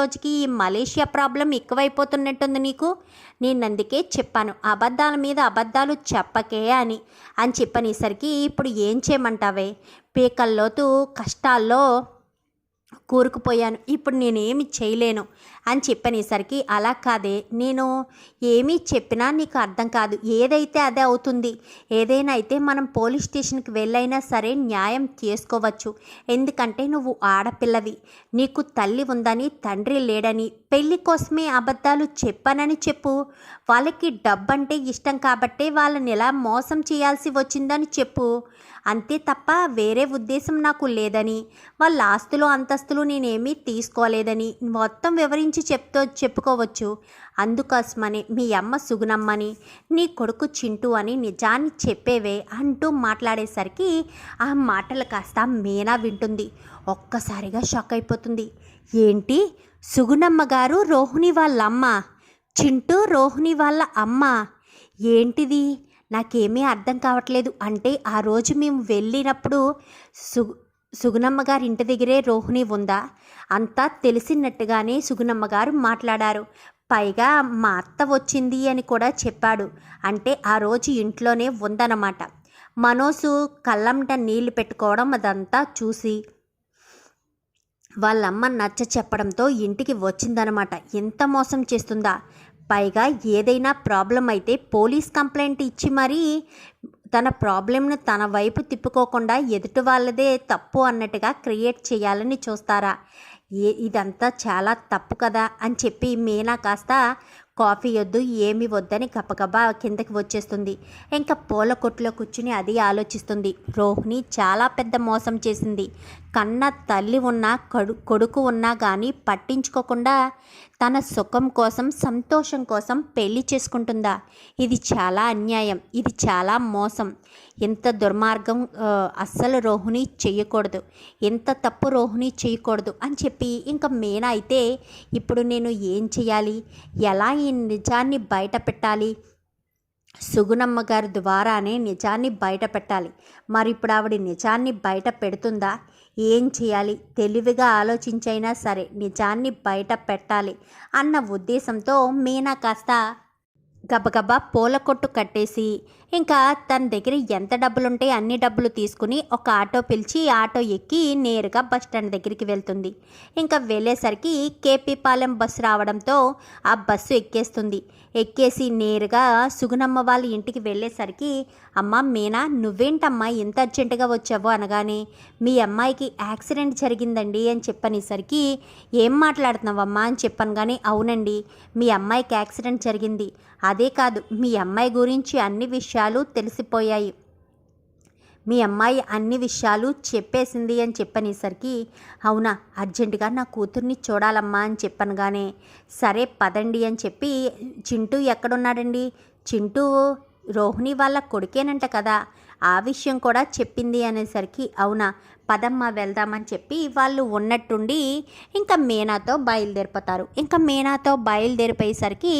రోజుకి ఈ Malaysia problem ఎక్కువైపోతున్నట్టుంది నీకు? నేను అందుకే చెప్పాను అబద్ధాల మీద అబద్ధాలు చెప్పకే అని. అని చెప్పనేసరికి ఇప్పుడు ఏం చేయమంటావే? పీకల్లోతు కష్టాల్లో కూరుకుపోయాను. ఇప్పుడు నేనేమి చేయలేను. అని చెప్పనేసరికి అలా కాదే నేను ఏమీ చెప్పినా నీకు అర్థం కాదు. ఏదైతే అదే అవుతుంది ఏదైనా అయితే మనం పోలీస్ స్టేషన్కి వెళ్ళైనా సరే న్యాయం చేసుకోవచ్చు. ఎందుకంటే నువ్వు ఆడపిల్లవి. నీకు తల్లి ఉందని తండ్రి లేడని పెళ్ళి కోసమే అబద్ధాలు చెప్పానని చెప్పు. వాళ్ళకి డబ్బంటే ఇష్టం కాబట్టే వాళ్ళని ఎలా మోసం చేయాల్సి వచ్చిందని చెప్పు. అంతే తప్ప వేరే ఉద్దేశం నాకు లేదని వాళ్ళ ఆస్తులు అంతస్తులు నేనేమీ తీసుకోలేదని మొత్తం వివరించి చెప్తూ చెప్పుకోవచ్చు. అందుకోసమని మీ అమ్మ సుగుణమ్మని నీ కొడుకు చింటూ అని నిజాన్ని చెప్పేవే అంటూ మాట్లాడేసరికి ఆ మాటలు కాస్త మీనా వింటుంది. ఒక్కసారిగా షాక్ అయిపోతుంది. ఏంటి? సుగుణమ్మ గారు రోహిణి వాళ్ళ అమ్మ చింటూ రోహిణి వాళ్ళ అమ్మ? ఏంటిది? నాకేమీ అర్థం కావట్లేదు. అంటే ఆ రోజు మేము వెళ్ళినప్పుడు సు సుగుణమ్మ గారి ఇంటి దగ్గరే రోహిణి ఉందా? అంతా తెలిసినట్టుగానే సుగుణమ్మ గారు మాట్లాడారు. పైగా మా అత్త వచ్చింది అని కూడా చెప్పాడు. అంటే ఆ రోజు ఇంట్లోనే ఉందన్నమాట. మనోసు కళ్ళంట నీళ్ళు పెట్టుకోవడం అదంతా చూసి వాళ్ళమ్మ నచ్చ చెప్పడంతో ఇంటికి వచ్చిందనమాట ఎంత మోసం చేస్తుందా? పైగా ఏదైనా ప్రాబ్లం అయితే పోలీస్ కంప్లైంట్ ఇచ్చి మరీ తన ప్రాబ్లంను తన వైపు తిప్పుకోకుండా ఎదుటి వాళ్ళదే తప్పు అన్నట్టుగా క్రియేట్ చేయాలని చూస్తారా? ఏ ఇదంతా చాలా తప్పు కదా అని చెప్పి మీనా కాస్త కాఫీ వద్దు ఏమి వద్దని గబగబా కిందకి వచ్చేస్తుంది. ఇంకా పూల కొట్టులో కూర్చుని అది ఆలోచిస్తుంది. రోహిణి చాలా పెద్ద మోసం చేసింది. కన్న తల్లి ఉన్నా కడు కొడుకు ఉన్నా కానీ పట్టించుకోకుండా తన సుఖం కోసం సంతోషం కోసం పెళ్ళి చేసుకుంటుందా? ఇది చాలా అన్యాయం. ఇది చాలా మోసం. ఇంత దుర్మార్గం అస్సలు రోహిణి చేయకూడదు ఇంత తప్పు రోహిణి చేయకూడదు అని చెప్పి ఇంకా మేనా అయితే ఇప్పుడు నేను ఏం చేయాలి ఎలా ఈ నిజాన్ని బయట పెట్టాలి? సుగుణమ్మ గారి ద్వారానే నిజాన్ని బయట పెట్టాలి. మరి ఇప్పుడు ఆవిడ నిజాన్ని బయట పెడుతుందా? ఏం చేయాలి? తెలివిగా ఆలోచించైనా సరే నిజాన్ని బయట పెట్టాలి అన్న ఉద్దేశంతో మీనా కాస్త గబగబా పూల కొట్టు కట్టేసి ఇంకా తన దగ్గర ఎంత డబ్బులుంటే అన్ని డబ్బులు తీసుకుని ఒక ఆటో పిలిచి ఆటో ఎక్కి నేరుగా బస్ స్టాండ్ దగ్గరికి వెళ్తుంది. ఇంకా వెళ్ళేసరికి కేపీపాలెం బస్సు రావడంతో ఆ బస్సు ఎక్కేస్తుంది. ఎక్కేసి నేరుగా సుగుణమ్మ వాళ్ళ ఇంటికి వెళ్ళేసరికి అమ్మ మీనా నువ్వేంటమ్మా ఇంత అర్జెంటుగా వచ్చావు అనగానే మీ అమ్మాయికి యాక్సిడెంట్ జరిగిందండి అని చెప్పనేసరికి ఏం మాట్లాడుతున్నావమ్మా? అని చెప్పాను కానీ అవునండి మీ అమ్మాయికి యాక్సిడెంట్ జరిగింది. అదే కాదు మీ అమ్మాయి గురించి అన్ని విషయాలు తెలిసిపోయాయి. మీ అమ్మాయి అన్ని విషయాలు చెప్పేసింది అని చెప్పనేసరికి అవునా అర్జెంటుగా నా కూతుర్ని చూడాలమ్మా అని చెప్పనగానే సరే పదండి అని చెప్పి చింటూ ఎక్కడున్నాడండి? చింటూ రోహిణి వాళ్ళ కొడుకేనంట కదా ఆ విషయం కూడా చెప్పింది అనేసరికి అవునా పదమ్మ వెళ్దామని చెప్పి వాళ్ళు ఉన్నట్టుండి ఇంకా మీనాతో బయలుదేరిపోతారు. ఇంకా మీనాతో బయలుదేరిపోయేసరికి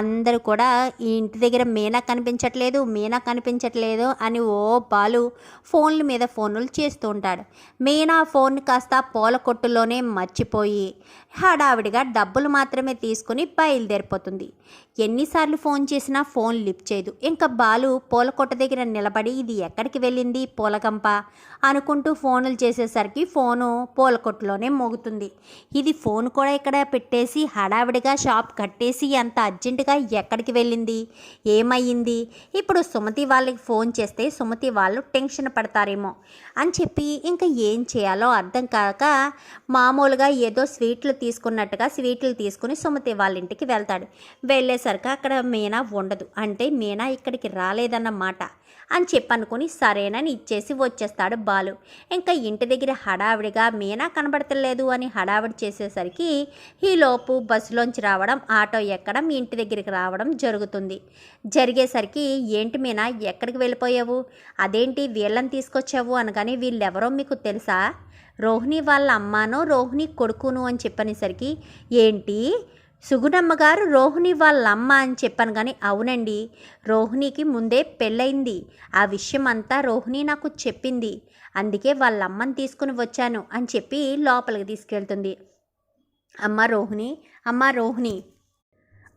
అందరూ కూడా ఈ ఇంటి దగ్గర మీనా కనిపించట్లేదు మీనా కనిపించట్లేదు అని ఓ బాలు ఫోన్ల మీద ఫోన్లు చేస్తూ ఉంటాడు. మీనా ఫోన్ కాస్త పూల కొట్టులోనే మర్చిపోయి హడావిడిగా డబ్బులు మాత్రమే తీసుకుని బయలుదేరిపోతుంది. ఎన్నిసార్లు ఫోన్ చేసినా ఫోన్ లిఫ్ట్ చేయదు. ఇంకా బాలు పూల కొట్ట దగ్గర నిలబడి ఇది ఎక్కడికి వెళ్ళింది పూలగంప అనుకుంటూ ఫోన్ ఫోనులు చేసేసరికి ఫోను పూలకొట్టులోనే మోగుతుంది. ఇది ఫోన్ కూడా ఇక్కడ పెట్టేసి హడావిడిగా షాప్ కట్టేసి అంత అర్జెంటుగా ఎక్కడికి వెళ్ళింది? ఏమయ్యింది? ఇప్పుడు సుమతి వాళ్ళకి ఫోన్ చేస్తే సుమతి వాళ్ళు టెన్షన్ పడతారేమో అని చెప్పి ఇంకా ఏం చేయాలో అర్థం కాక మామూలుగా ఏదో స్వీట్లు తీసుకున్నట్టుగా స్వీట్లు తీసుకుని సుమతి వాళ్ళ ఇంటికి వెళ్తాడు. వెళ్ళేసరికి అక్కడ మీనా ఉండదు. అంటే మీనా ఇక్కడికి రాలేదన్నమాట అని చెప్పనుకుని సరేనని ఇచ్చేసి వచ్చేస్తాడు బాలు. ఇంకా ఇంటి దగ్గర హడావిడిగా మీనా కనబడతలేదు అని హడావిడి చేసేసరికి ఈలోపు బస్సులోంచి రావడం ఆటో ఎక్కడం ఇంటి దగ్గరికి రావడం జరుగుతుంది. జరిగేసరికి ఏంటి మీనా ఎక్కడికి వెళ్ళిపోయావు? అదేంటి వీళ్ళని తీసుకొచ్చావు అనగానే వీళ్ళెవరో మీకు తెలుసా? రోహిణి వాళ్ళ అమ్మానో రోహిణి కొడుకును అని చెప్పనేసరికి ఏంటి? సుగుణమ్మ గారు రోహిణి వాళ్ళ అమ్మ అని చెప్పాను కానీ అవునండి రోహిణికి ముందే పెళ్ళయింది. ఆ విషయం అంతా రోహిణి నాకు చెప్పింది. అందుకే వాళ్ళ అమ్మని తీసుకుని వచ్చాను అని చెప్పి లోపలికి తీసుకెళ్తుంది. అమ్మ రోహిణి అమ్మ రోహిణి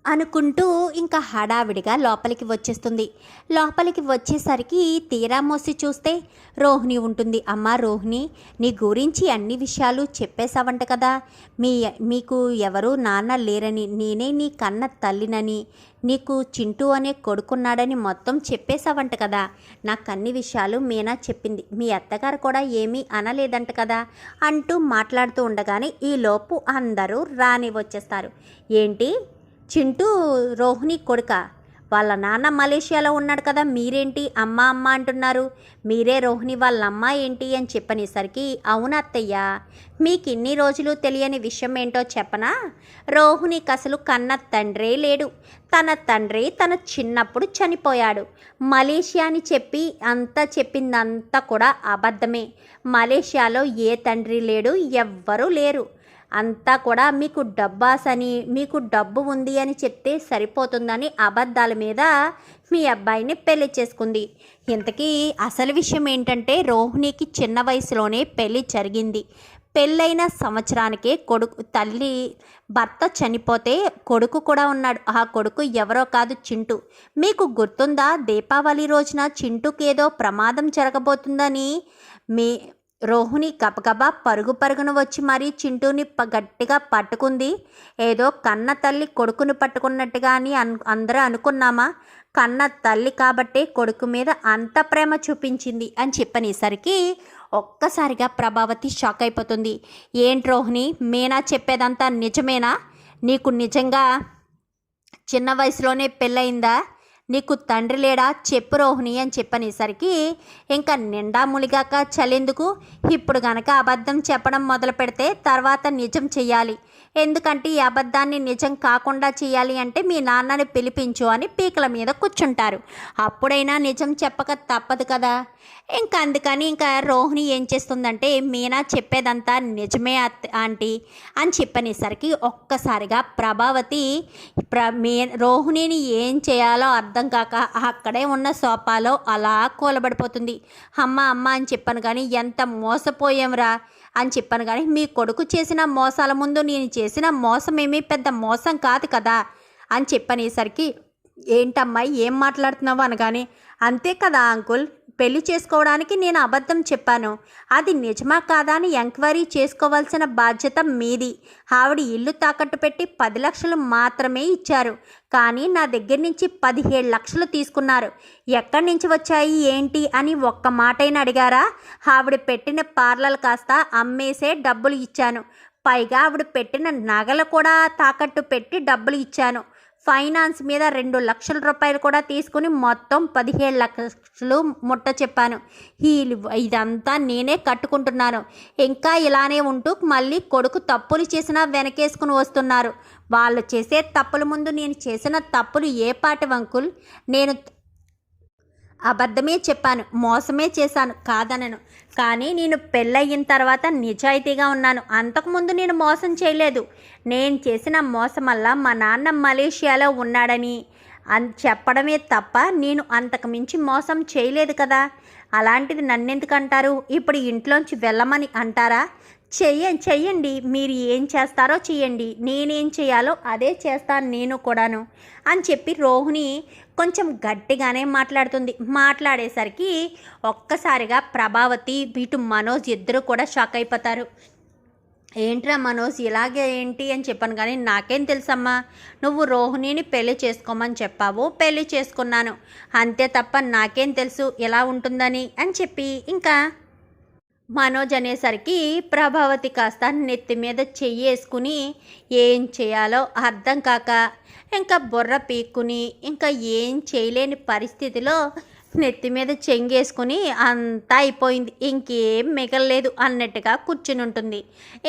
అనుకుంటూ ఇంకా హడావిడిగా లోపలికి వచ్చేస్తుంది. లోపలికి వచ్చేసరికి తీరా మోసి చూస్తే రోహిణి ఉంటుంది. అమ్మ రోహిణి నీ గురించి అన్ని విషయాలు చెప్పేశావంట కదా. మీ మీకు ఎవరు నాన్న లేరని నేనే నీ కన్న తల్లినని నీకు చింటూ అనే కొడుకున్నాడని మొత్తం చెప్పేశావంట కదా. నాకు అన్ని విషయాలు మీనా చెప్పింది. మీ అత్తగారు కూడా ఏమీ అనలేదంట కదా అంటూ మాట్లాడుతూ ఉండగానే ఈలోపు అందరూ రాని వచ్చేస్తారు. ఏంటి? చింటూ రోహిణి కొడుక. వాళ్ళ నాన్న మలేషియాలో ఉన్నాడు కదా మీరేంటి అమ్మ అమ్మ అంటున్నారు? మీరే రోహిణి వాళ్ళ అమ్మ ఏంటి అని చెప్పనేసరికి అవును అత్తయ్య మీకు ఇన్ని రోజులు తెలియని విషయం ఏంటో చెప్పనా? రోహిణికి అసలు కన్న తండ్రే లేడు. తన తండ్రి తన చిన్నప్పుడు చనిపోయాడు. మలేషియా అని చెప్పి అంతా చెప్పిందంతా కూడా అబద్ధమే. మలేషియాలో ఏ తండ్రి లేడు ఎవ్వరూ లేరు. అంతా కూడా మీకు డబ్బాసని మీకు డబ్బు ఉంది అని చెప్తే సరిపోతుందని అబద్ధాల మీద మీ అబ్బాయిని పెళ్ళి చేసుకుంది. ఇంతకీ అసలు విషయం ఏంటంటే రోహిణికి చిన్న వయసులోనే పెళ్ళి జరిగింది. పెళ్ళైన సంవత్సరానికే కొడుకు తల్లి భర్త చనిపోతే కొడుకు కూడా ఉన్నాడు. ఆ కొడుకు ఎవరో కాదు చింటూ. మీకు గుర్తుందా? దీపావళి రోజున చింటూకి ఏదో ప్రమాదం జరగబోతుందని మీ రోహిణి గబగబా పరుగు పరుగున వచ్చి మరీ చింటూని ప- గట్టిగా పట్టుకుంది. ఏదో కన్న తల్లి కొడుకును పట్టుకున్నట్టుగా అని అను అందరూ అనుకున్నామా? కన్న తల్లి కాబట్టి కొడుకు మీద అంత ప్రేమ చూపించింది అని చెప్పనేసరికి ఒక్కసారిగా ప్రభావతి షాక్ అయిపోతుంది. ఏంటి రోహిణి మీనా చెప్పేదంతా నిజమేనా? నీకు నిజంగా చిన్న వయసులోనే పెళ్ళయిందా? నీకు తండ్రి లేడా? చెప్పు రోహిణి అని చెప్పనేసరికి ఇంకా నిండా ములిగాక చలెందుకు? ఇప్పుడు గనక అబద్ధం చెప్పడం మొదలు పెడితే తర్వాత నిజం చెయ్యాలి. ఎందుకంటే ఈ అబద్ధాన్ని నిజం కాకుండా చేయాలి అంటే మీ నాన్నని పిలిపించు అని పీకల మీద కూర్చుంటారు. అప్పుడైనా నిజం చెప్పక తప్పదు కదా. ఇంకా అందుకని ఇంకా రోహిణి ఏం చేస్తుందంటే మీనా చెప్పేదంతా నిజమే ఆంటీ అని చెప్పనేసరికి ఒక్కసారిగా ప్రభావతి ప్ర మీ రోహిణిని ఏం చేయాలో అర్థం కాక అక్కడే ఉన్న సోఫాలో అలా కూలబడిపోతుంది. అమ్మ అమ్మ అని చెప్పాను కానీ ఎంత మోసపోయాంరా అని చెప్పాను కానీ మీ కొడుకు చేసిన మోసాల ముందు నేను చేసిన మోసం పెద్ద మోసం కాదు కదా అని చెప్పనేసరికి ఏంటమ్మాయి ఏం మాట్లాడుతున్నావు? అనగానే అంతే కదా అంకుల్ పెళ్ళి చేసుకోవడానికి నేను అబద్ధం చెప్పాను. అది నిజమా కాదా అని ఎంక్వైరీ చేసుకోవాల్సిన బాధ్యత మీది. ఆవిడ ఇల్లు తాకట్టు పెట్టి పది లక్షలు మాత్రమే ఇచ్చారు. కానీ నా దగ్గర నుంచి పదిహేడు లక్షలు తీసుకున్నారు. ఎక్కడి నుంచి వచ్చాయి ఏంటి అని ఒక్క మాటైనా అడిగారా? ఆవిడ పెట్టిన పార్లర్ కాస్త అమ్మేసే డబ్బులు ఇచ్చాను. పైగా ఆవిడ పెట్టిన నగలు కూడా తాకట్టు పెట్టి డబ్బులు ఇచ్చాను. ఫైనాన్స్ మీద రెండు లక్షల రూపాయలు కూడా తీసుకుని మొత్తం పదిహేడు లక్షలు ముట్ట చెప్పాను. ఈ ఇదంతా నేనే కట్టుకుంటున్నాను. ఇంకా ఇలానే ఉంటూ మళ్ళీ కొడుకు తప్పులు చేసినా వెనకేసుకుని వస్తున్నారు. వాళ్ళు చేసే తప్పుల ముందు నేను చేసిన తప్పులు ఏ పాటి వంకుల్ నేను అబద్ధమే చెప్పాను మోసమే చేశాను కాదనను. కానీ నేను పెళ్ళయిన తర్వాత నిజాయితీగా ఉన్నాను. అంతకుముందు నేను మోసం చేయలేదు. నేను చేసిన మోసం మా నాన్న మలేషియాలో ఉన్నాడని అన్ చెప్పడమే తప్ప నేను అంతకు మించి మోసం చేయలేదు కదా? అలాంటిది నన్నెందుకంటారు? ఇప్పుడు ఇంట్లోంచి వెళ్ళమని అంటారా? చెయ్యం చెయ్యండి. మీరు ఏం చేస్తారో చెయ్యండి. నేనేం చేయాలో అదే చేస్తాను నేను కూడాను అని చెప్పి రోహిణి కొంచెం గట్టిగానే మాట్లాడుతుంది. మాట్లాడేసరికి ఒక్కసారిగా ప్రభావతి వీటు మనోజ్ ఇద్దరు కూడా షాక్ అయిపోతారు. ఏంట్రా మనోజ్ ఇలాగే ఏంటి అని చెప్పాను కానీ నాకేం తెలుసమ్మా. నువ్వు రోహిణిని పెళ్ళి చేసుకోమని చెప్పావు. పెళ్ళి చేసుకున్నాను. అంతే తప్ప నాకేం తెలుసు. ఎలా ఉంటుందని అని చెప్పి ఇంకా మనోజ్ అనేసరికి ప్రభావతి కాస్త నెత్తి మీద చెయ్యేసుకుని ఏం చేయాలో అర్థం కాక ఇంకా బుర్ర పీక్కుని ఇంకా ఏం చేయలేని పరిస్థితిలో నెత్తి మీద చెంగేసుకుని అంతా అయిపోయింది. ఇంకేం మిగలలేదు అన్నట్టుగా కూర్చుని ఉంటుంది.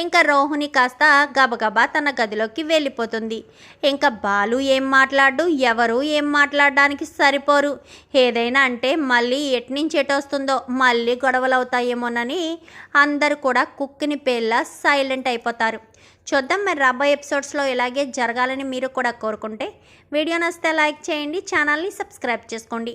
ఇంకా రోహిణి కాస్త గబగబా తన గదిలోకి వెళ్ళిపోతుంది. ఇంకా బాలు ఏం మాట్లాడు? ఎవరు ఏం మాట్లాడడానికి సరిపోరు. ఏదైనా అంటే మళ్ళీ ఎట్నుంచి ఎటు వస్తుందో మళ్ళీ గొడవలు అవుతాయేమోనని అందరు కూడా కుక్కిని పేళ్ళ సైలెంట్ అయిపోతారు. చూద్దాం మరి రాబోయే ఎపిసోడ్స్లో ఇలాగే జరగాలని మీరు కూడా కోరుకుంటే వీడియో నచ్చితే లైక్ చేయండి ఛానల్ని సబ్స్క్రైబ్ చేసుకోండి.